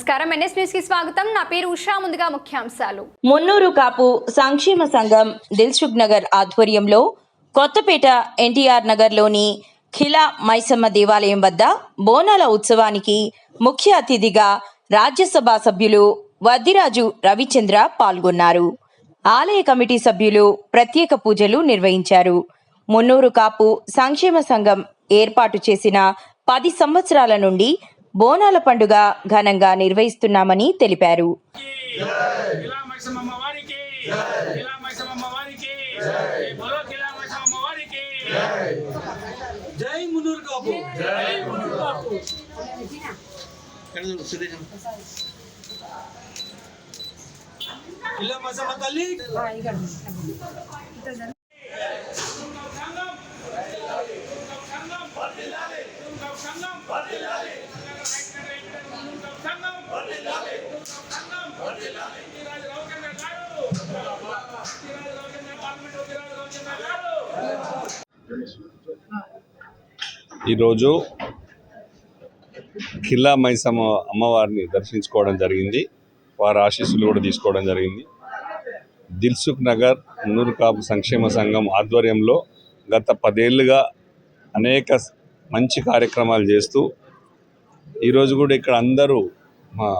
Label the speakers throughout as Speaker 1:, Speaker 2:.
Speaker 1: నమస్కారం. ఎన్ఎస్ న్యూస్కి స్వాగతం. నా పేరు ఉషా. ముందుగా ముఖ్యాంశాలు.
Speaker 2: మున్నూరు కాపు సంక్షేమ సంఘం దిల్సుఖ్ నగర్ ఆధ్వర్యంలో కొత్తపేట ఎన్టీఆర్ నగర్లోని ఖిలా మైసమ్మ దేవాలయం వద్ద బోనాల ఉత్సవానికి ముఖ్య అతిథిగా రాజ్యసభ సభ్యులు వద్దిరాజు రవిచంద్ర పాల్గొన్నారు. ఆలయ కమిటీ సభ్యులు ప్రత్యేక పూజలు నిర్వహించారు. మున్నూరు కాపు సంక్షేమ సంఘం ఏర్పాటు చేసిన పది సంవత్సరాల నుండి బోనాల పండుగ ఘనంగా నిర్వహిస్తున్నామని తెలిపారు
Speaker 3: కిలా మైసమ్మ తల్లి కిలా మైసమ్మ వారికి బలో కిలా మైసమ్మ వారికి
Speaker 4: జై మునూరు కాపు
Speaker 3: జై మునుగు బాపు
Speaker 4: ఇలా మసమ్మ తల్లి
Speaker 5: ఈరోజు ఖిల్లా మైసమ్మ అమ్మవారిని దర్శించుకోవడం జరిగింది. వారి ఆశీస్సులు కూడా తీసుకోవడం జరిగింది. దిల్సుఖ్ నగర్ మున్నూరు కాపు సంక్షేమ సంఘం ఆధ్వర్యంలో గత పదేళ్ళుగా అనేక మంచి కార్యక్రమాలు చేస్తూ ఈరోజు కూడా ఇక్కడ అందరూ మా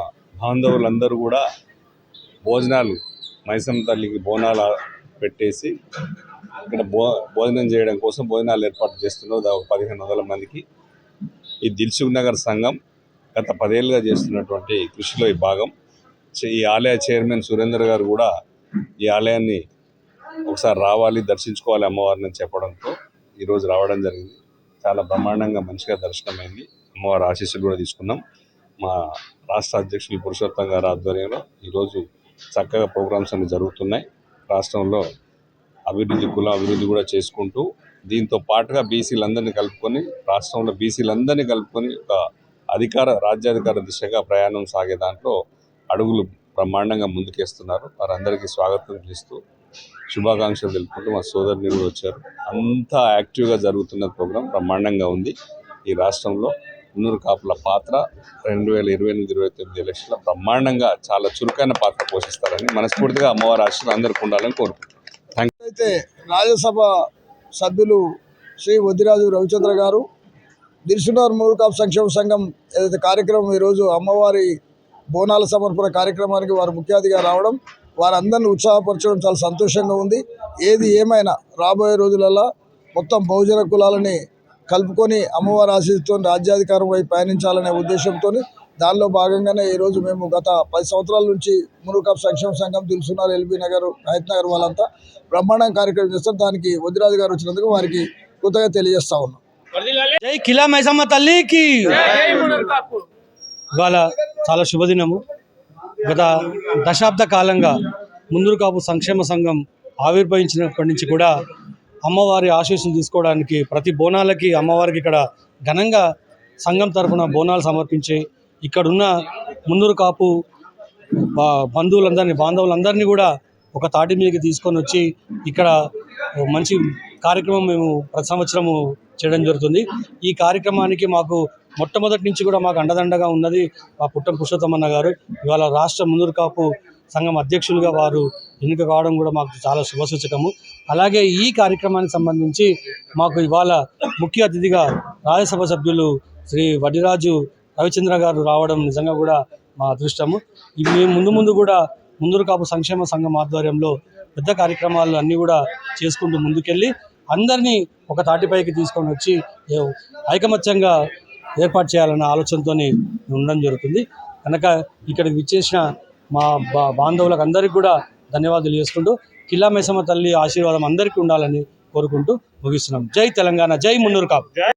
Speaker 5: బాంధవులందరూ కూడా భోజనాలు మైసమ్మ తల్లికి బోనాలు పెట్టేసి ఇక్కడ భో భోజనం చేయడం కోసం భోజనాలు ఏర్పాటు చేస్తున్నారు. దాదాపు పదిహేను వందల మందికి. ఈ దిల్సుఖ్ నగర్ సంఘం గత పదేళ్ళుగా చేస్తున్నటువంటి కృషిలో ఈ భాగం. ఈ ఆలయ చైర్మన్ సురేందర్ గారు కూడా ఈ ఆలయాన్ని ఒకసారి రావాలి దర్శించుకోవాలి అమ్మవారిని చెప్పడంతో ఈరోజు రావడం జరిగింది. చాలా బ్రహ్మాండంగా మంచిగా దర్శనమైంది. అమ్మవారి ఆశీస్సులు కూడా తీసుకున్నాం. మా రాష్ట్ర అధ్యక్షులు పురుషోత్తం గారి ఆధ్వర్యంలో ఈరోజు చక్కగా ప్రోగ్రామ్స్ అన్ని జరుగుతున్నాయి. రాష్ట్రంలో అభివృద్ధి కుల అభివృద్ధి కూడా చేసుకుంటూ దీంతో పాటుగా బీసీలందరినీ కలుపుకొని రాష్ట్రంలో బీసీలందరినీ కలుపుకొని ఒక అధికార రాజ్యాధికార దిశగా ప్రయాణం సాగే దాంట్లో అడుగులు బ్రహ్మాండంగా ముందుకేస్తున్నారు. వారందరికీ స్వాగతం చేస్తూ శుభాకాంక్షలు తెలుపుకుంటూ మా సోదరుని కూడా వచ్చారు. అంతా యాక్టివ్గా జరుగుతున్న ప్రోగ్రాం బ్రహ్మాండంగా ఉంది. ఈ రాష్ట్రంలో ఉన్నూరు కాపుల పాత్ర రెండు వేల ఇరవై ఎనిమిది ఇరవై తొమ్మిది ఎలక్షన్లో బ్రహ్మాండంగా చాలా చురుకైన పాత్ర పోషిస్తారని మనస్ఫూర్తిగా అమ్మవారి ఆశీస్సులు అందరికీ ఉండాలని కోరుకుంటున్నాను
Speaker 6: అయితే రాజ్యసభ సభ్యులు శ్రీ వదిరాజు రవిచంద్ర గారు దిల్సునార్ కాపు సంక్షేమ సంఘం ఏదైతే కార్యక్రమం ఈరోజు అమ్మవారి బోనాల సమర్పణ కార్యక్రమానికి వారు ముఖ్య అతిథిగా రావడం వారందరిని ఉత్సాహపరచడం చాలా సంతోషంగా ఉంది. ఏది ఏమైనా రాబోయే రోజులలో మొత్తం బహుజన కులాలని కలుపుకొని అమ్మవారి ఆశీస్సుతో రాజ్యాధికారం వైపు పయనించాలనే ఉద్దేశంతో దానిలో భాగంగానే ఈరోజు మేము గత పది సంవత్సరాల నుంచి మునుకాప్ సంక్షేమ సంఘం తెలుసున్నారు ఎల్బీ నగర్ హయత్ నగర్ వాళ్ళంతా. బ్రహ్మాండం కార్యక్రమం చేస్తారు. దానికి వదిరాజు గారు వచ్చినందుకు వారికి కృతజ్ఞత తెలియజేస్తా ఉన్నాం.
Speaker 4: జై కిలా మైసమ్మ తల్లికి. ఇవాళ చాలా శుభదినము. గత దశాబ్ద కాలంగా ముందురు కాపు సంక్షేమ సంఘం ఆవిర్భవించినప్పటి నుంచి కూడా అమ్మవారి ఆశీస్సులు తీసుకోవడానికి ప్రతి బోనాలకి అమ్మవారికి ఇక్కడ ఘనంగా సంఘం తరఫున బోనాలు సమర్పించి ఇక్కడున్న ముందురు కాపు బంధువులందరినీ బాంధవులందరినీ కూడా ఒక తాటి మీదకి తీసుకొని వచ్చి ఇక్కడ మంచి కార్యక్రమం మేము ప్రతి సంవత్సరము చేయడం జరుగుతుంది. ఈ కార్యక్రమానికి మాకు మొట్టమొదటి నుంచి కూడా మాకు అండదండగా ఉన్నది మా పుట్టం పురుషోత్తమన్న గారు. ఇవాళ రాష్ట్ర ముందూరు కాపు సంఘం అధ్యక్షులుగా వారు ఎన్నిక కావడం కూడా మాకు చాలా శుభసూచకము అలాగే ఈ కార్యక్రమానికి సంబంధించి మాకు ఇవాళ ముఖ్య అతిథిగా రాజ్యసభ సభ్యులు శ్రీ వడిరాజు రవిచంద్ర గారు రావడం నిజంగా కూడా మా అదృష్టము. మేము ముందు ముందు కూడా ముందురు కాపు సంక్షేమ సంఘం ఆధ్వర్యంలో పెద్ద కార్యక్రమాలు అన్నీ కూడా చేసుకుంటూ ముందుకెళ్ళి అందరినీ ఒక తాటిపైకి తీసుకొని వచ్చి ఏ- ఐకమత్యంగా ఏర్పాటు చేయాలన్న ఆలోచనతో ఉండడం జరుగుతుంది. కనుక ఇక్కడికి విచ్చేసిన మా బా బాంధవులకు అందరికీ కూడా ధన్యవాదాలు చేసుకుంటూ కిల్లా మేసమ్మ తల్లి ఆశీర్వాదం అందరికీ ఉండాలని కోరుకుంటూ ముగిస్తున్నాం. జై తెలంగాణ జై మున్నూరు కాపు.